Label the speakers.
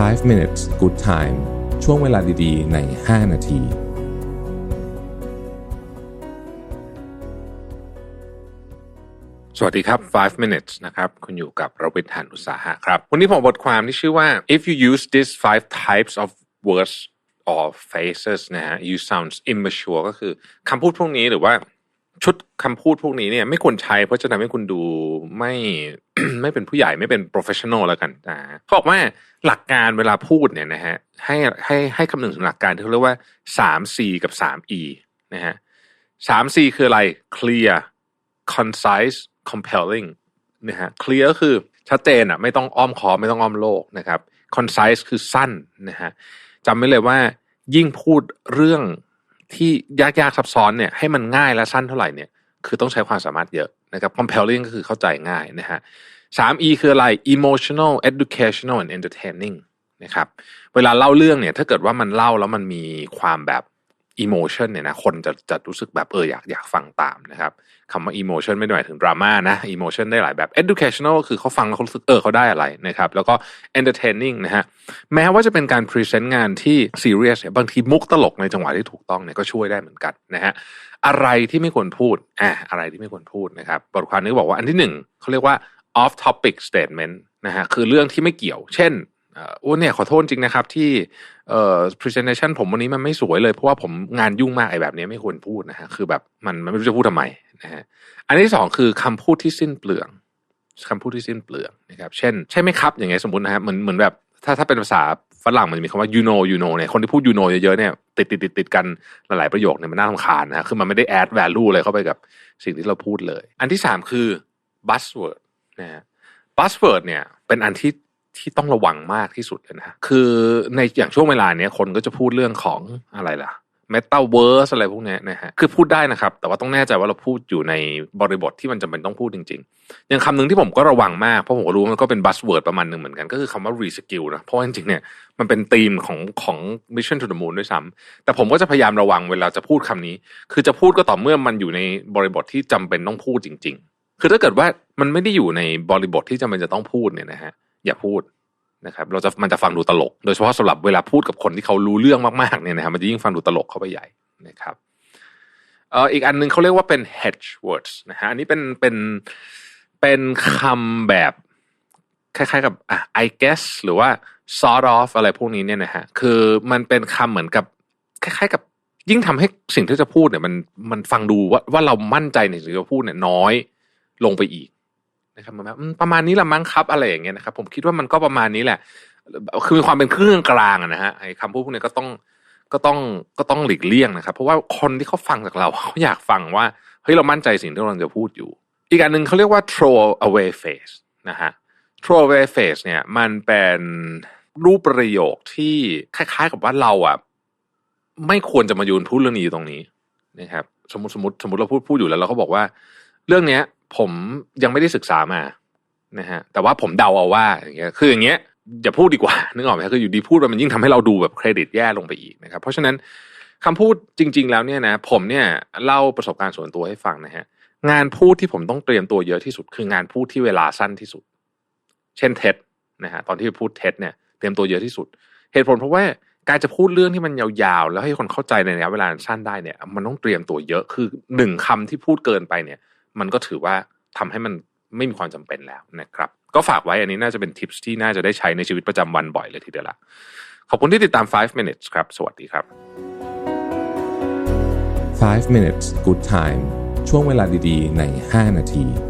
Speaker 1: 5 minutes good time ช่วงเวลาดีๆ ใน 5 นาที
Speaker 2: สวัสดีครับ 5 minutes นะครับ คุณอยู่กับระวิทย์หันอุตสาหะครับ วันนี้ผมบทความที่ชื่อว่า if you use these five types of words or phrases นะฮะ you sounds immature ก็คือคำพูดพวกนี้หรือว่า ชุดคำพูดพวกนี้เนี่ยไม่ควรใช้เพราะจะทำให้คุณดูไม่ไม่เป็นผู้ใหญ่ไม่เป็น professional แล้วกันนะเขาบอกว่าหลักการเวลาพูดเนี่ยนะฮะให้ให้ให้คำนึงถึงหลักการที่เขาเรียกว่า 3C กับ 3E นะฮะ 3C คืออะไร clear concise compelling นะฮะ clear ก็คือชัดเจนอะไม่ต้องอ้อมคอไม่ต้องอ้อมโลกนะครับ concise คือสั้นนะฮะจำไว้เลยว่ายิ่งพูดเรื่อง ที่ยากๆซับซ้อนเนี่ยให้มันง่ายและสั้นเท่าไหร่เนี่ยคือต้องใช้ความสามารถเยอะนะครับ compelling ก็คือเข้าใจง่ายนะฮะ 3E คืออะไร emotional educational and entertaining นะครับ เวลาเล่าเรื่องเนี่ย ถ้าเกิดว่ามันเล่าแล้วมันมีความแบบ emotion เนี่ยนะ คนจะจะรู้สึกแบบเอออยากอยากฟังตามนะครับ คำว่า emotion ไม่ได้หมายถึงดราม่านะ emotion ได้หลายแบบ educational คือเขาฟังแล้วเขารู้สึกเออเขาได้อะไรนะครับ แล้วก็ entertaining นะฮะ แม้ว่าจะเป็นการ present งานที่ serious เนี่ยบางทีมุกตลกในจังหวะที่ถูกต้องเนี่ยก็ช่วยได้เหมือนกันนะฮะ อะไรที่ไม่ควรพูดอะอะไรที่ไม่ควรพูดนะครับ บทความนี้บอกว่าอันที่หนึ่งเขาเรียกว่า off topic statement นะฮะ คือเรื่องที่ไม่เกี่ยว เช่น อ่อโอ้เนี่ยขอโทษจริงนะครับ ที่เอ่อ presentation ผมวันนี้มันไม่สวยเลย เพราะว่าผมงานยุ่งมากไอ้แบบนี้ไม่ควรพูดนะฮะคือแบบมันมันไม่รู้จะพูดทำไมนะฮะอันที่สองคือคำพูดที่สิ้นเปลืองคำพูดที่สิ้นเปลืองนะครับเช่น ใช่ไหมครับ อย่างเงี้ยสมมตินะฮะเหมือนเหมือนแบบถ้าถ้าเป็นภาษาฝรั่งมันจะมีคำว่า you know you know เนี่ยคนที่พูด you know เยอะๆเนี่ยติดติดติดติดกันหลายๆประโยคเนี่ยมันน่ารำคาญนะฮะคือมันไม่ได้ add value อะไรเข้าไปกับสิ่งที่เราพูดเลย อันที่สามคือ buzzword นะฮะ buzzword เนี่ยเป็นอันที่ ที่ต้องระวังมากที่สุดเลยนะ คือในอย่างช่วงเวลาเนี้ยคนก็จะพูดเรื่องของอะไรล่ะ metaverse อะไรพวกนี้นะฮะ คือพูดได้นะครับ แต่ว่าต้องแน่ใจว่าเราพูดอยู่ในบริบทที่มันจำเป็นต้องพูดจริงๆ อย่างคำหนึ่งที่ผมก็ระวังมาก เพราะผมก็รู้ว่ามันก็เป็น buzzword ประมาณหนึ่งเหมือนกัน ก็คือคำว่า reskill นะ เพราะจริงๆเนี่ยมันเป็นธีมของของ mission to the moon ด้วยซ้ำแต่ผมก็จะพยายามระวังเวลาจะพูดคำนี้ คือจะพูดก็ต่อเมื่อมันอยู่ในบริบทที่จำเป็นต้องพูดจริง ๆ คือถ้าเกิดว่ามันไม่ได้อยู่ในบริบทที่จำเป็นจะต้องพูดเนี่ยนะฮะ อย่าพูดนะครับ เราจะมันจะฟังดูตลก โดยเฉพาะสำหรับเวลาพูดกับคนที่เขารู้เรื่องมากๆเนี่ยนะครับ มันจะยิ่งฟังดูตลกเข้าไปใหญ่นะครับเอ่ออีกอันหนึงเขาเรียกว่าเป็น hedge words นะฮะอันนี้เป็นเป็นเป็นคำแบบคล้ายๆกับอะ I guess หรือว่า sort of อะไรพวกนี้เนี่ยนะฮะคือมันเป็นคำเหมือนกับคล้ายๆกับยิ่งทำให้สิ่งที่จะพูดเนี่ยมันมันฟังดูว่าว่าเรามั่นใจในสิ่งที่เราพูดเนี่ยน้อยลงไปอีก นะครับมันแบบประมาณนี้ละมั้งครับอะไรอย่างเงี้ยนะครับ ผมคิดว่ามันก็ประมาณนี้แหละ คือมีความเป็นเครื่องกลางนะฮะไอ้คำพูดพวกนี้ก็ต้องก็ต้องก็ต้องหลีกเลี่ยงนะครับ เพราะว่าคนที่เขาฟังจากเราเขาอยากฟังว่าเฮ้ยเรามั่นใจสิ่งที่เราจะพูดอยู่ อีกอันหนึ่งเขาเรียกว่า throw away face นะฮะ throw away face เนี่ย มันเป็นรูปประโยคที่คล้าย ๆ กับว่าเราอะไม่ควรจะมายืนพูดเรื่องนี้อยู่ตรงนี้นะครับ สมมติสมมติสมมติเราพูดพูดอยู่แล้วเราก็บอกว่า เรื่องเนี้ย ผมยังไม่ได้ศึกษามานะฮะแต่ว่าผมเดาเอาว่าอย่างเงี้ยคืออย่างเงี้ยอย่าพูดดีกว่านึกออกไหมคืออยู่ดีพูดไปมันยิ่งทำให้เราดูแบบเครดิตแย่ลงไปอีกนะครับ เพราะฉะนั้นคำพูดจริง ๆ แล้วเนี่ยนะผมเนี่ยเล่าประสบการณ์ส่วนตัวให้ฟังนะฮะงานพูดที่ผมต้องเตรียมตัวเยอะที่สุด คืองานพูดที่เวลาสั้นที่สุด เช่นเท็ดนะฮะตอนที่พูดเท็ดเนี่ยเตรียมตัวเยอะที่สุด เหตุผลเพราะว่าการจะพูดเรื่องที่มันยาวๆ แล้วให้คนเข้าใจในระยะเวลาสั้นได้เนี่ย มันต้องเตรียมตัวเยอะคือหนึ่งคำที่พูดเกินไปเนี่ย มันก็ถือว่าทำให้มันไม่มีความจำเป็นแล้วนะครับ ก็ฝากไว้อันนี้น่าจะเป็นทิปที่น่าจะได้ใช้ในชีวิตประจำวันบ่อยเลยทีเดียวละขอบคุณที่ติดตาม 5 minutes ครับ สวัสดีครับ
Speaker 1: 5 minutes good time ช่วงเวลาดีๆ ใน 5 นาที